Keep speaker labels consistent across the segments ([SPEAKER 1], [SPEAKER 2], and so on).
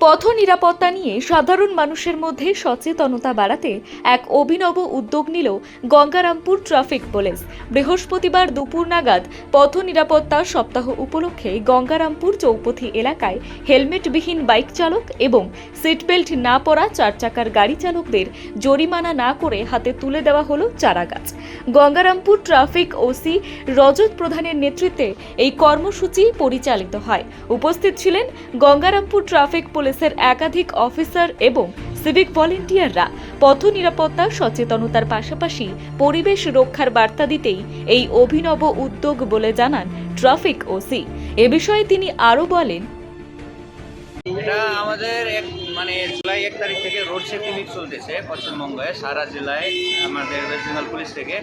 [SPEAKER 1] পথ নিরাপত্তা নিয়ে সাধারণ মানুষের মধ্যে সচেতনতা বাড়াতে এক অভিনব উদ্যোগ নিল গঙ্গারামপুর ট্রাফিক পুলিশ। বৃহস্পতিবার দুপুর নাগাদ পথ নিরাপত্তা সপ্তাহ উপলক্ষে গঙ্গারামপুর চৌপথি এলাকায় হেলমেটবিহীন বাইক চালক এবং সিটবেল্ট না পরা চার চাকার গাড়ি চালকদের জরিমানা না করে হাতে তুলে দেওয়া হলো চারাগাছ। গঙ্গারামপুর ট্রাফিক ওসি রজত প্রধানের নেতৃত্বে এই কর্মসূচি পরিচালিত হয়। উপস্থিত ছিলেন গঙ্গারামপুর ট্রাফিক পুলিশের একাধিক অফিসার এবং সিভিক ভলেন্টিয়াররা পথ নিরাপত্তা, সচেতনতার পাশাপাশি পরিবেশ রক্ষার বার্তা দিতেই এই অভিনব উদ্যোগ বলে জানান ট্রাফিক ওসি। এ বিষয়ে তিনি আরও বলেন,
[SPEAKER 2] এটা আমাদের এক মানে জুলাই এক তারিখ থেকে রোড সেফটি উইক চলতেছে পশ্চিমবঙ্গে, সারা জেলায় আমাদের ওয়েস্ট বেঙ্গল পুলিশ থেকে,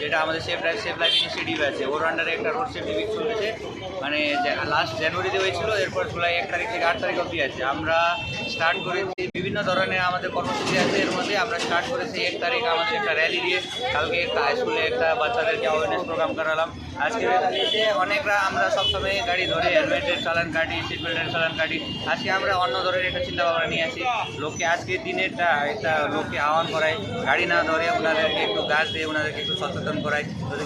[SPEAKER 2] যেটা আমাদের safe drive safe life initiative আছে। ওর আন্ডারে একটা রোড সেফটি উইক চলতেছে। মানে লাস্ট জানুয়ারিতে হয়েছিল, এরপর জুলাই এক তারিখ থেকে আট তারিখ অবধি আছে। আমরা স্টার্ট করেছি বিভিন্ন ধরনের আমাদের কর্মসূচি আছে। এর মধ্যে আমরা স্টার্ট করেছি এক তারিখ আমাদের একটা র্যালি দিয়ে, কালকে একটা হাই স্কুলে একটা বাচ্চাদেরকে অ্যাওয়ারনেস প্রোগ্রাম করালাম। আজকে অনেকরা আমরা সবসময় গাড়ি ধরে হেলমেটের চালান কাটি সিট বেল্টের চালান কাটি। আজকে আমরা অন্য ধরনের একটা চিন্তা ভাবনা নিয়ে আসি লোককে আজকের দিনেরটা একটা লোককে আহ্বান করাই। গাড়ি না ধরে ওনাদেরকে একটু গাছ দিয়ে ওনাদেরকে একটু সচেতন করাই। যদি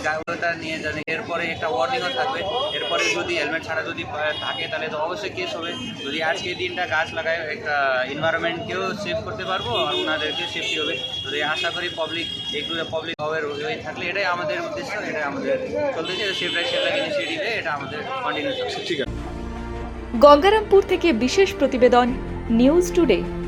[SPEAKER 2] নিয়ে যান, এরপরে একটা ওয়ার্নিংও থাকবে। এরপরে যদি হেলমেট ছাড়া যদি থাকে, তাহলে তো অবশ্যই কেস হবে। যদি আজকে দিনটা গাছ লাগায়, একটা এনভায়রনমেন্টকেও সেভ করতে পারব আর ওনাদেরকেও সেফটি হবে। যদি আশা করি পাবলিক এগুলো পাবলিক অ্যাওয়ার হয়ে থাকলে এটাই আমাদের উদ্দেশ্য, এটা আমাদের চলতেছে। সেফ রাইড সেফ লাইফ এটা আমাদের কন্টিনিউ চলছে।
[SPEAKER 1] গঙ্গারামপুর থেকে বিশেষ প্রতিবেদন News Today.